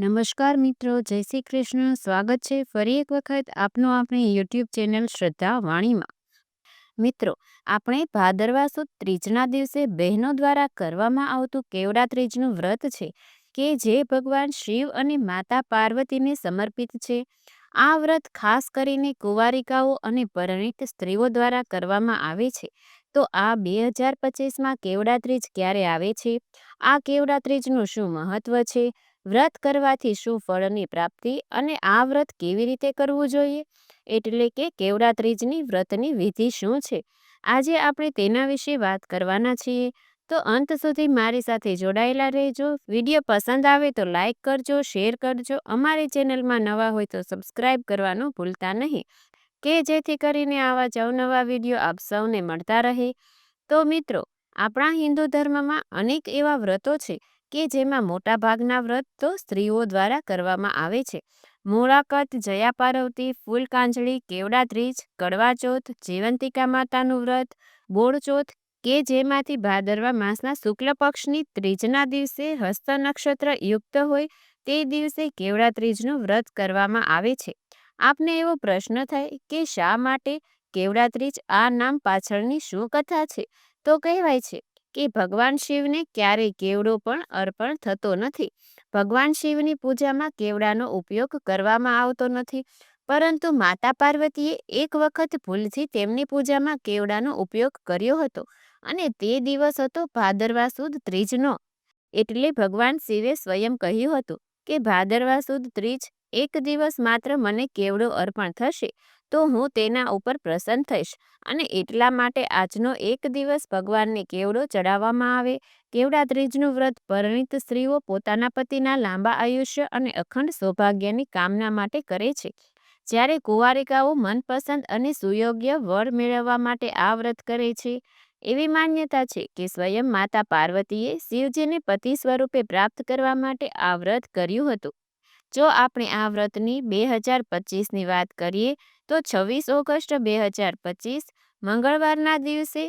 નમસ્કાર મિત્રો, જય શ્રી કૃષ્ણ. સ્વાગત છે ફરી એક વખત આપનું આપણી યુટ્યુબ ચેનલ શ્રદ્ધા વાણીમાં. મિત્રો, આપણે ભાદરવા સુદ ત્રીજના દિવસે બહેનો દ્વારા કરવામાં આવતું કેવડા ત્રીજનું વ્રત છે કે જે ભગવાન શિવ અને માતા પાર્વતીને સમર્પિત છે. આ વ્રત ખાસ કરીને કુંવારિકાઓ અને પરિણીત સ્ત્રીઓ દ્વારા કરવામાં આવે છે. તો આ બે હજાર પચીસમાં કેવડા ત્રીજ ક્યારે આવે છે? આ કેવડા ત્રીજનું શું મહત્વ છે? વ્રત કરવાથી શું ફળની પ્રાપ્તિ અને આ વ્રત કેવી રીતે કરવું જોઈએ? એટલે કે કેવડા ત્રીજની વ્રતની વિધિ શું છે? આજે આપણે તેના વિશે વાત કરવાના છીએ. તો અંત સુધી મારી સાથે જોડાયેલા રહેજો. વીડિયો પસંદ આવે તો લાઇક કરજો, શેર કરજો. અમારી ચેનલમાં નવા હોય તો સબસ્ક્રાઇબ કરવાનું ભૂલતા નહીં. કે જેથી કરીને આવા જ અવનવા વીડિયો આપ સૌને મળતા રહે. તો મિત્રો, આપણા હિન્દુ ધર્મમાં અનેક એવા વ્રતો છે કે જેમાં મોટાભાગના વ્રત તો સ્ત્રીઓ દ્વારા કરવામાં આવે છે. મોળાકત જયા પાર્વતી ફૂલકાંજળી કેવડાત્રીજ કેવડા ત્રીજ કડવા જીવંતિકા માતાનું વ્રત બોળચોથ કે જેમાંથી ભાદરવા માસના શુક્લ પક્ષની ત્રીજના દિવસે હસ્ત નક્ષત્ર યુક્ત હોય તે દિવસે કેવડા ત્રીજનું વ્રત કરવામાં આવે છે. આપને એવો પ્રશ્ન થાય કે શા માટે કેવડાત્રીજ આ નામ પાછળની શું કથા છે? તો કહેવાય છે કે ભગવાન શિવને ક્યારેય કેવડો પણ અર્પણ થતો નથી. ભગવાન શિવની પૂજામાં કેવડાનો ઉપયોગ કરવામાં આવતો નથી. પરંતુ માતા પાર્વતીએ એક વખત ભૂલથી તેમની પૂજામાં કેવડાનો ઉપયોગ કર્યો હતો અને તે દિવસ હતો ભાદરવા સુદ ત્રીજનો. એટલે ભગવાન શિવે સ્વયં કહ્યું હતું કે, ભાદરવા સુદ ત્રીજ એક દિવસ માત્ર મને કેવડો અર્પણ થશે, તો હું તેના ઉપર પ્રસન્ન થઈશ. અને એટલા માટે આજનો એક દિવસ ભગવાનને કેવડો ચડાવવામાં આવે, કેવડા ત્રીજનું વ્રત પરિણીત સ્ત્રીઓ પોતાના પતિના લાંબા આયુષ્ય અને અખંડ સૌભાગ્યની કામના માટે કરે છે. જ્યારે કુંવારિકાઓ મનપસંદ અને સુયોગ્ય વર મેળવવા માટે આ વ્રત કરે છે, એવી માન્યતા છે કે સ્વયં માતા પાર્વતીએ શિવજીને પતિ સ્વરૂપે પ્રાપ્ત કરવા માટે આ વ્રત કર્યું હતું. જો આપણે આ વ્રતની બે હજાર પચીસની વાત કરીએ, તો છવ્વીસ ઓગસ્ટ બે હજાર પચીસ, મંગળવારના દિવસે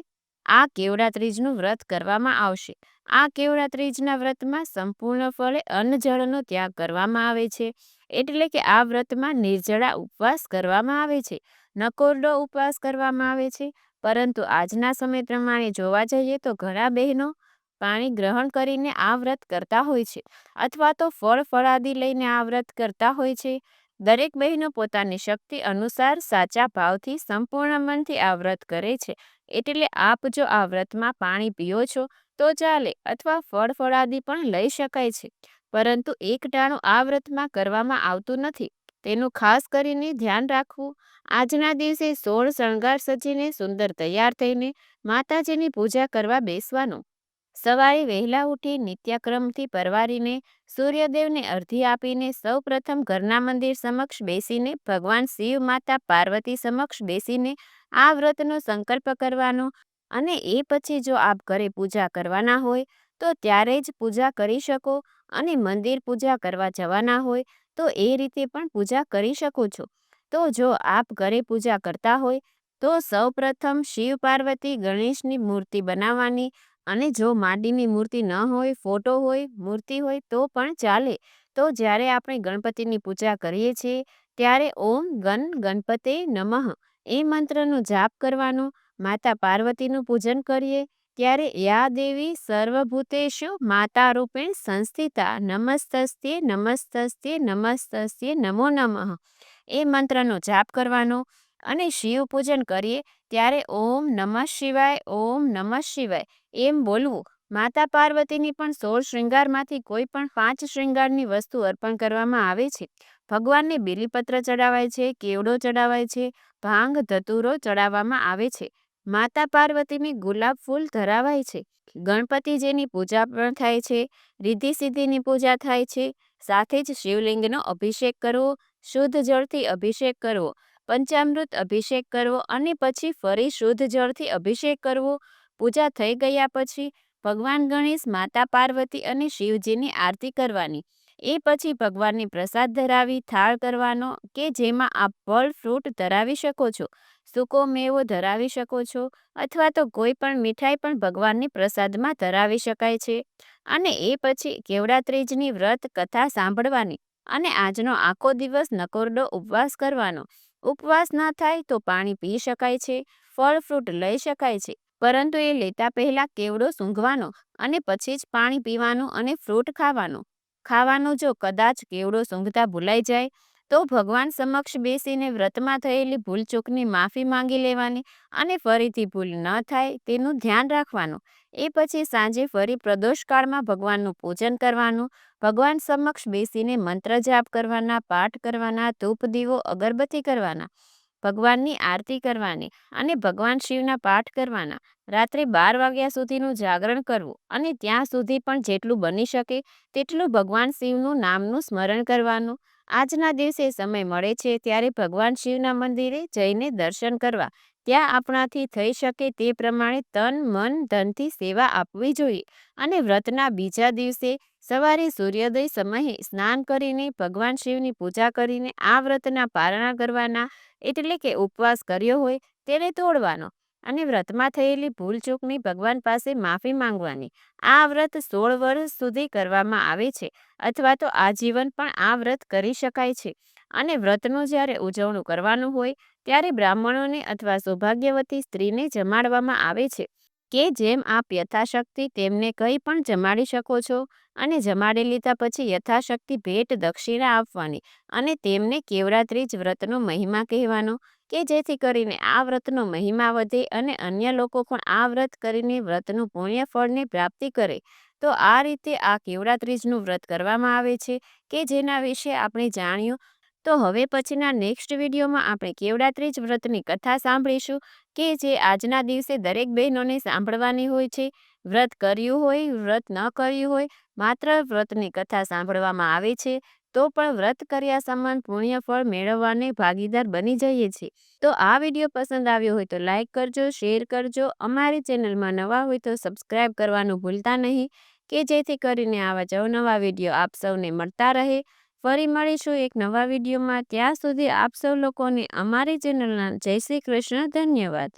આ કેવડા ત્રીજનું વ્રત કરવામાં આવશે. આ કેવડા ત્રીજના વ્રતમાં સંપૂર્ણ ફળે અન્નજળનો ત્યાગ કરવામાં આવે છે. એટલે કે આ વ્રતમાં નિર્જળા ઉપવાસ કરવામાં આવે છે. નકોરડો ઉપવાસ કરવામાં આવે છે. પરંતુ આજના સમય પ્રમાણે જોવા જઈએ તો ઘણા બહેનો પાણી ગ્રહણ કરીને આ વ્રત કરતા હોય છે અથવા તો ફળ ફળાદી લઈને આ વ્રત કરતા હોય છે. દરેક બહેનો પોતાની શક્તિ અનુસાર સાચા ભાવથી સંપૂર્ણ મનથી આ વ્રત કરે છે. એટલે આપ જો આ વ્રતમાં પાણી પીઓ છો તો ચાલે અથવા ફળ ફળાદી પણ લઈ શકાય છે. પરંતુ એક ટાણું આ વ્રતમાં કરવામાં આવતું નથી. તેનું ખાસ કરીને ધ્યાન રાખવું. આજના દિવસે સોળ શણગાર સજીને સુંદર તૈયાર થઈને માતાજીની પૂજા કરવા બેસવાનું. સવારે વહેલા ઉઠી નિત્યક્રમથી પરવારીને સૂર્યદેવને અર્ધી આપીને સૌ પ્રથમ ઘરના મંદિર સમક્ષ બેસીને ભગવાન શિવ માતા પાર્વતી સમક્ષ બેસીને આ વ્રતનો સંકલ્પ કરવાનો અને એ પછી જો આપ ઘરે પૂજા કરવાના હોય, તો ત્યારે જ પૂજા કરી શકો અને મંદિર પૂજા કરવા જવાના હોય, તો એ રીતે પણ પૂજા કરી શકો છો. તો જો આપ ઘરે પૂજા કરતા હોય, તો સૌ પ્રથમ શિવ પાર્વતી ગણેશની મૂર્તિ બનાવવાની અને જો માટીની મૂર્તિ ન હોય, ફોટો હોય, મૂર્તિ હોય, તો પણ ચાલે. તો જ્યારે આપણે ગણપતિની પૂજા કરીએ છીએ, ત્યારે ઓમ ગણ ગણપતે નમઃ. એ મંત્રનો જાપ કરવાનો, માતા પાર્વતીનું પૂજન કરીએ, ત્યારે યા દેવી સર્વભૂતેશુ માતા રૂપેણ સંસ્થિતા, નમસ્તસ્તે નમસ્તસ્તે નમસ્તસ્તે નમો નમઃ. એ મંત્રનો જાપ કરવાનો અને શિવ પૂજન કરીએ ત્યારે ઓમ નમઃ શિવાય, ઓમ નમઃ શિવાય એમ બોલવું. માતા પાર્વતીની પણ સોળ શૃંગારમાંથી કોઈ પણ પાંચ શૃંગારની વસ્તુ અર્પણ કરવામાં આવે છે. ભગવાનને બિલીપત્ર ચડાવાય છે, કેવડો ચડાવાય છે, ભાંગ, ધતુરો ચડાવવામાં આવે છે. માતા પાર્વતીની ગુલાબ ફૂલ ધરાવાય છે. ગણપતિજીની પૂજા પણ થાય છે, રિદ્ધિ સિદ્ધિની પૂજા થાય છે. સાથે જ શિવલિંગનો અભિષેક કરવો, શુદ્ધ જળથી અભિષેક કરવો. પંચામૃત અભિષેક કરવો અને પછી ફરી શુદ્ધ જળથી અભિષેક કરવો. પૂજા થઈ ગયા પછી ભગવાન ગણેશ માતા પાર્વતી અને શિવજીની આરતી કરવાની. એ પછી ભગવાનની પ્રસાદ ધરાવી, થાળ કરવાનો કે જેમાં આપ ફળ, ફ્રૂટ ધરાવી શકો છો. સૂકો મેવો ધરાવી શકો છો અથવા તો કોઈ પણ મીઠાઈ પણ ભગવાનની પ્રસાદમાં ધરાવી શકાય છે. અને એ પછી કેવડા ત્રીજની વ્રત કથા સાંભળવાની અને આજનો આખો દિવસ નકોરડો ઉપવાસ કરવાનો. ઉપવાસ ના થાય તો પાણી પી શકાય છે, ફળ ફ્રૂટ લઈ શકાય છે, પરંતુ એ લેતા પહેલા કેવડો સૂંઘવાનો અને પછી જ પાણી પીવાનું અને ફ્રૂટ ખાવાનું. ખાવાનું જો કદાચ કેવડો સૂંઘતા ભૂલાઈ જાય તો ભગવાન સમક્ષ બેસીને વ્રતમાં થયેલી ભૂલચૂકની માફી માંગી લેવાની અને ફરીથી ભૂલ ન થાય તેનું ધ્યાન રાખવાનું. એ પછી સાંજે ફરી પ્રદોષકાળમાં ભગવાનનું પૂજન કરવાનું, ભગવાન સમક્ષ બેસીને મંત્ર જાપ કરવાના, પાઠ કરવાના, ધૂપ દીવો, અગરબત્તી કરવાના. ભગવાનની આરતી કરવાની અને ભગવાન શિવના પાઠ કરવાના. રાત્રે બાર વાગ્યા સુધીનું જાગરણ કરવું અને ત્યાં સુધી પણ જેટલું બની શકે તેટલું ભગવાન શિવનું નામનું સ્મરણ કરવાનું. આજના દિવસે સમય મળે છે ત્યારે ભગવાન શિવના મંદિરે જઈને દર્શન કરવા ત્યાં આપણાથી થઈ શકે તે પ્રમાણે તન, મન, ધનથી સેવા આપવી જોઈએ અને વ્રતના બીજા દિવસે સવારે સૂર્યોદય સમયે સ્નાન કરીને ભગવાન શિવની પૂજા કરીને આ વ્રતના પારણા કરવાના, એટલે કે ઉપવાસ કર્યો હોય તેને તોડવાનો અને વ્રતમાં થયેલી ભૂલચૂકની ભગવાન પાસે માફી માંગવાની. આ વ્રત સોળ વર્ષ સુધી કરવામાં આવે છે અથવા તો આજીવન પણ આ વ્રત કરી શકાય છે અને વ્રતનું જ્યારે ઉજવણું કરવાનું હોય ત્યારે બ્રાહ્મણોને અથવા સૌભાગ્યવતી સ્ત્રીને જમાડવામાં આવે છે કે જેમ આપ યથાશક્તિ તેમને કંઈ પણ જમાડી શકો છો અને જમાડી લીધા પછી યથાશક્તિ ભેટ દક્ષિણા આપવાની અને તેમને કેવરાત્રિજ વ્રતનો મહિમા કહેવાનો કે જેથી કરીને આ વ્રતનો મહિમા વધે અને અન્ય લોકો પણ આ વ્રત કરીને વ્રતનું પુણ્ય ફળને પ્રાપ્તિ કરે. તો આ રીતે આ કેવરાત્રિજનું વ્રત કરવામાં આવે છે કે જેના વિશે આપણે જાણ્યું તો હવે પછીના નેક્સ્ટ વિડીયોમાં આપણે કેવડાત્રીજ વ્રતની કથા સાંભળીશું કે જે આજના દિવસે દરેક બહેનોને સાંભળવાની હોય છે. વ્રત કર્યું હોય, વ્રત ન કર્યું હોય, માત્ર વ્રતની કથા સાંભળવામાં આવે છે, તો પણ વ્રત કર્યા સમાન પુણ્ય ફળ મેળવવાને ભાગીદાર બની જઈએ છીએ. તો આ વીડિયો પસંદ આવ્યો હોય તો લાઇક કરજો, શેર કરજો. અમારી ચેનલમાં નવા હોય તો સબસ્ક્રાઈબ કરવાનું ભૂલતા નહીં, કે જેથી કરીને આવા નવા વીડિયો આપ સૌને મળતા રહે. ફરી મળીશું એક નવા વિડીયોમાં. ત્યાં સુધી આપ સૌ લોકોને અમારી ચેનલના જય શ્રી કૃષ્ણ. ધન્યવાદ.